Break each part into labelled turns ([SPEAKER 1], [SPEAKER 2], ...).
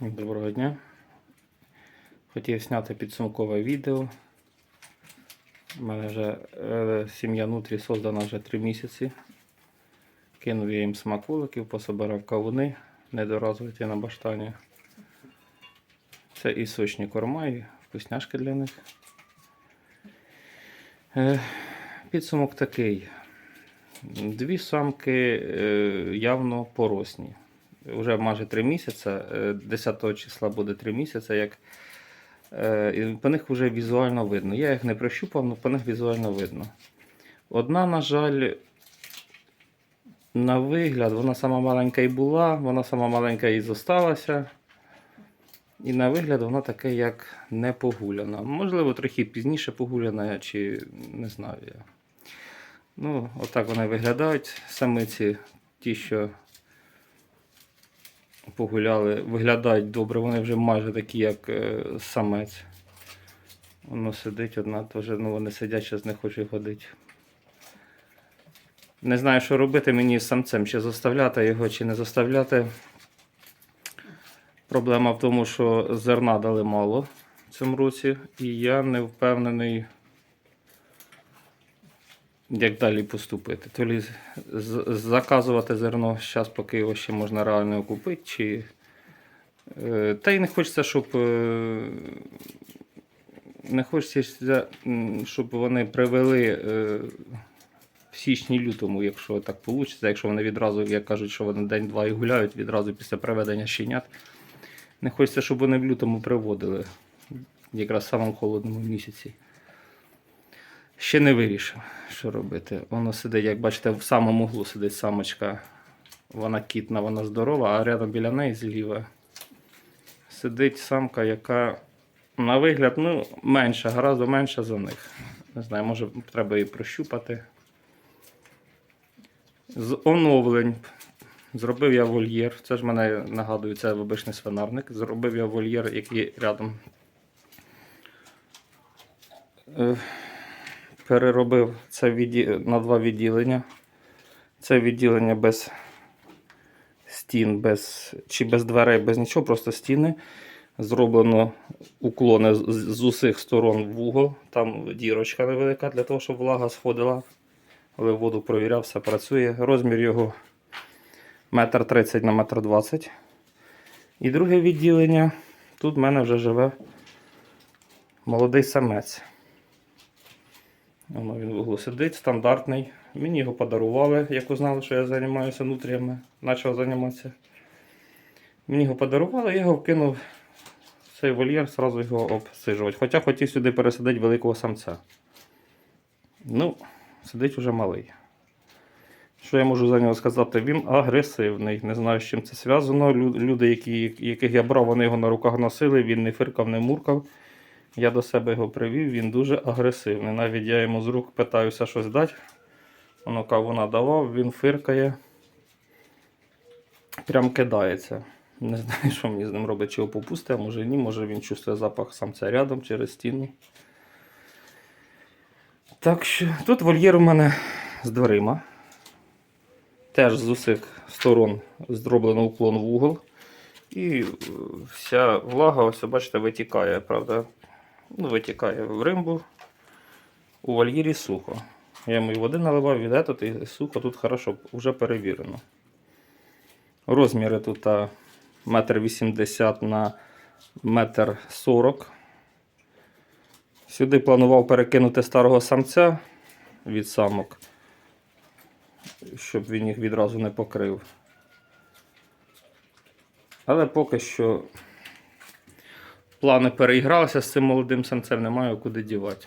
[SPEAKER 1] Доброго дня. Хотів зняти підсумкове відео. У мене вже е, сім'я нутрі создана вже 3 місяці. Кинув я їм смаколиків, пособирав кавуни, недорозвиті на баштані. Це і сочні корма, і вкусняшки для них. Е, підсумок такий. Дві самки е, явно поросні. Вже майже 3 місяці. е, 10 числа буде 3 місяці, як е, і по них вже візуально видно. Я їх не прощупав, але по них візуально видно. Одна, на жаль, на вигляд, вона сама маленька і була, вона сама маленька і зосталася. І на вигляд вона таке, як не погуляна. Можливо, трохи пізніше погуляна, чи не знаю я. Ну, отак вони виглядають. Самиці, ті, що погуляли, виглядають добре, вони вже майже такі, як е, самець. Воно сидить, одна теж, ну вони сидять, зараз не хочуть ходити. Не знаю, що робити мені з самцем, чи заставляти його, чи не заставляти. Проблема в тому, що зерна дали мало в цьому році, і я не впевнений, як далі поступити. То заказувати зерно зараз, поки його ще можна реально купити, чи. е, Та й не хочеться, щоб. е, Не хочеться, щоб вони привели е, в січні-лютому, якщо так вийде, якщо вони відразу, як кажуть, що вони день-два і гуляють відразу після приведення щенят. Не хочеться, щоб вони в лютому приводили, якраз в самому холодному місяці. Ще не вирішив, що робити. Воно сидить, як бачите, в самому углу сидить самочка. Вона кітна, вона здорова, а рядом біля неї зліва сидить самка, яка на вигляд ну, менша, гораздо менша за них. Не знаю, може треба її прощупати. З оновлень зробив я вольєр. Це ж мене нагадує, це обичний свинарник. Зробив я вольєр, який рядом. Переробив це на два відділення. Це відділення без стін, без... чи без дверей, без нічого, просто стіни. Зроблено уклони з, усіх сторон в угол. Там дірочка невелика для того, щоб влага сходила. Але воду провіряв, все працює. Розмір його метр тридцять на метр двадцять. І друге відділення. Тут в мене вже живе молодий самець. Воно він в углу сидить, стандартний. Мені його подарували, як узнали, що я займаюся нутріями, почав займатися. Мені його подарували, я його вкинув в цей вольєр, одразу його обсижувати. Хоча хотів сюди пересадити великого самця. Ну, сидить уже малий. Що я можу за нього сказати? Він агресивний. Не знаю, з чим це зв'язано. Люди, які, яких я брав, вони його на руках носили, він не фиркав, не муркав. Я до себе його привів, він дуже агресивний. Навіть я йому з рук питаюся щось дати. Воно кавуна давав, він фиркає. Прям кидається. Не знаю, що мені з ним робить, чи його попусти, а може ні, може він чувствує запах самця рядом через стіну. Так що тут вольєр у мене з дверима. Теж з усіх сторон зроблено уклон в угол. І е, вся влага, ось бачите, витікає, правда? Ну, витікає в римбу. У вольєрі сухо. Я йому і води наливав від і сухо тут хорошо вже перевірено. Розміри тут а, метр вісімдесят на метр сорок. Сюди планував перекинути старого самця від самок, щоб він їх відразу не покрив. Але поки що плани переігралися з цим молодим самцем, немає куди дівати.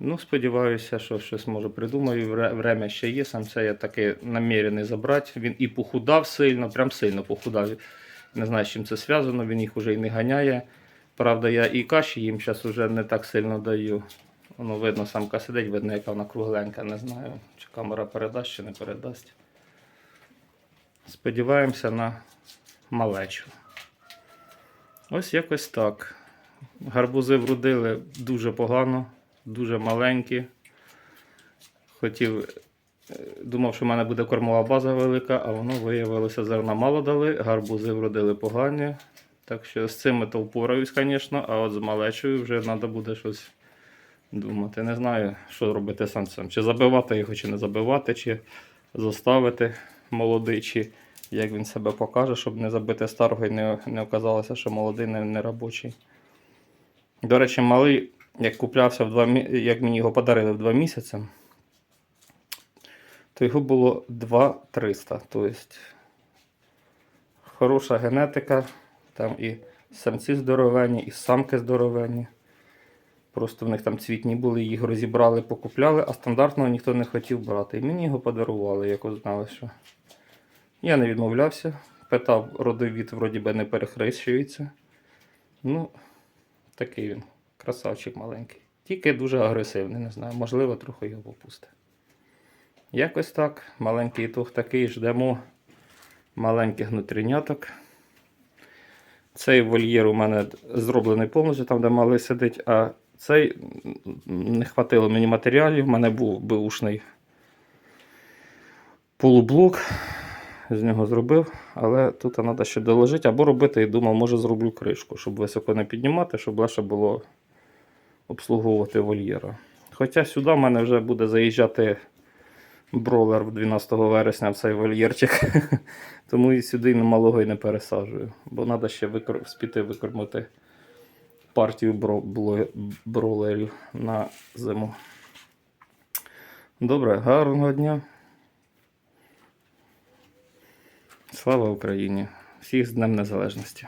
[SPEAKER 1] Ну, сподіваюся, що щось може придумаю. Время ще є. Самця я таки намірений забрати. Він і похудав сильно, прям сильно похудав. Не знаю, з чим це зв'язано, він їх уже і не ганяє. Правда, я і каші їм зараз вже не так сильно даю. Воно видно, самка сидить, видно, яка вона кругленька, не знаю, чи камера передасть, чи не передасть. Сподіваємося на малечу. Ось якось так. Гарбузи вродили дуже погано, дуже маленькі. Хотів думав, що в мене буде кормова база велика, а воно виявилося, зерна мало дали, гарбузи вродили погані. Так що з цим то впораюсь, звісно, а от з малечою вже треба буде щось думати. Не знаю, що робити самцем. Чи забивати його, чи не забивати, чи заставити молодий, чи як він себе покаже, щоб не забити старого і не, не оказалося, що молодий не, не робочий. До речі, малий, як куплявся в два як мені його подарили в два місяці, то його було 2300. Тобто хороша генетика, там і самці здоровенні, і самки здоровенні. Просто в них там цвітні були, їх розібрали, покупляли, а стандартного ніхто не хотів брати. І мені його подарували, як знали, що. Я не відмовлявся. Питав, родовід вроді би не перехрещується. Ну, такий він. Красавчик маленький. Тільки дуже агресивний, не знаю, можливо, трохи його попусти. Якось так. Маленький тух такий, ждемо маленьких внутріняток. Цей вольєр у мене зроблений повністю, там, де малий сидить, а цей не хватило мені матеріалів. У мене був беушний полублок. З нього зробив, але тут треба ще доложити або робити, і думав, може зроблю кришку, щоб високо не піднімати, щоб легше було обслуговувати вольєра. Хоча сюди в мене вже буде заїжджати бролер 12 вересня в цей вольєрчик. Тому і сюди малого і не пересаджую. Бо треба ще викор... спіти викормити партію бро... бло- бролерів на зиму. Добре, гарного дня. Слава Україні! Всіх з Днем Незалежності!